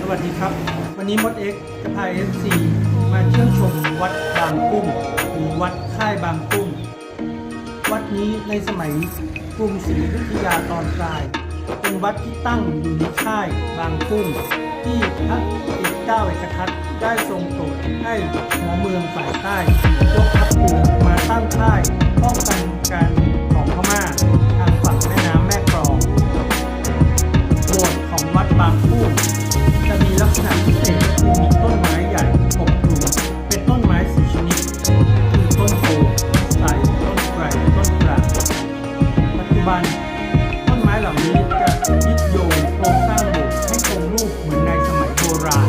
สวัสดีครับ วันนี้มดเอ็กจะพา FC มาเที่ยวชมวัดบางกุ้งหรือวัดค่ายบางกุ้ง วัดนี้ในสมัยกรุงศรีอยุธยาตอนปลาย เป็นวัดที่ตั้งอยู่ในค่ายบางกุ้ง ที่พระเอกเจ้าเอกทัตได้ทรงโปรดให้หัวเมืองฝ่ายใต้ยกทัพเรือมาตั้งค่ายป้องกันการ จะมีลักษณะพิเศษคือมีต้นไม้ใหญ่ปกคลุมเป็นต้นไม้สีชนิด คือต้นโพต้นไทรต้นไกรต้นกลาปัจจุบัน ต้นไม้เหล่านี้จะยึดโยงโครงสร้างโบสถ์ให้คงรูปเหมือนในสมัยโบราณ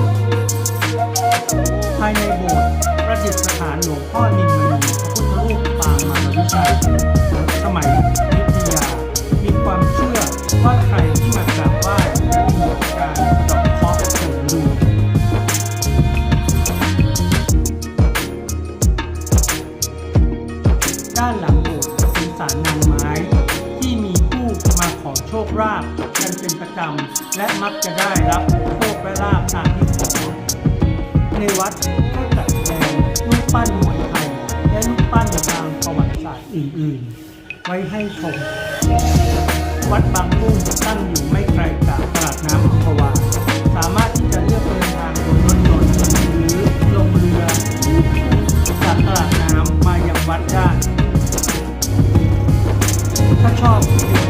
ภายในโบสถ์ประดิษฐานหลวงพ่อนินมณีพระพุทธรูปปางมารวิชัยสมัยยุธยา มีความเชื่อว่าใครที่มา ด้านหลังโบสถ์เป็นศาลนางไม้ ที่มีผู้มาขอโชคลาภกันเป็นประจำ และมักจะได้รับโชคและลาภตามที่ขอในวัดก็จัดแสดงรูปปั้นมวยไทยและรูปปั้นทางประวัติศาสตร์อื่น ๆ ไว้ให้ชม วัดบางกุ้ง chance.